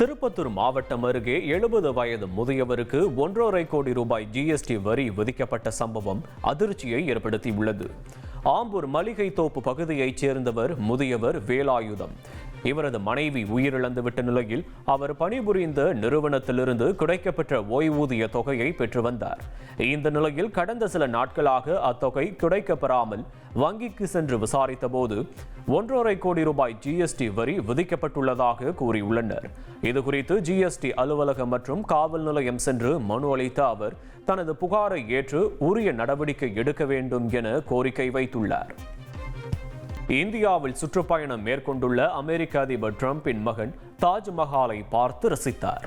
திருப்பத்தூர் மாவட்டம் அருகே எழுபது வயது முதியவருக்கு ஒன்றரை கோடி ரூபாய் ஜிஎஸ்டி வரி விதிக்கப்பட்ட சம்பவம் அதிர்ச்சியை ஏற்படுத்தியுள்ளது. ஆம்பூர் மளிகை தோப்பு பகுதியைச் சேர்ந்தவர் முதியவர் வேலாயுதம். இவரது மனைவி உயிரிழந்துவிட்ட நிலையில் அவர் பணிபுரிந்த நிறுவனத்திலிருந்து கிடைக்கப்பெற்ற ஓய்வூதிய தொகையை பெற்று வந்தார். இந்த நிலையில் கடந்த சில நாட்களாக அத்தொகை கிடைக்கப்பெறாமல் வங்கிக்கு சென்று விசாரித்த போது ஒன்றரை கோடி ரூபாய் ஜிஎஸ்டி வரி விதிக்கப்பட்டுள்ளதாக கூறியுள்ளனர். இதுகுறித்து ஜிஎஸ்டி அலுவலகம் மற்றும் காவல் நிலையம் சென்று மனு அளித்த அவர் தனது புகாரை ஏற்று உரிய நடவடிக்கை எடுக்க வேண்டும் என கோரிக்கை வைத்துள்ளார். இந்தியாவில் சுற்றுப்பயணம் மேற்கொண்டுள்ள அமெரிக்க அதிபர் டிரம்பின் மகன் தாஜ்மஹாலை பார்த்து ரசித்தார்.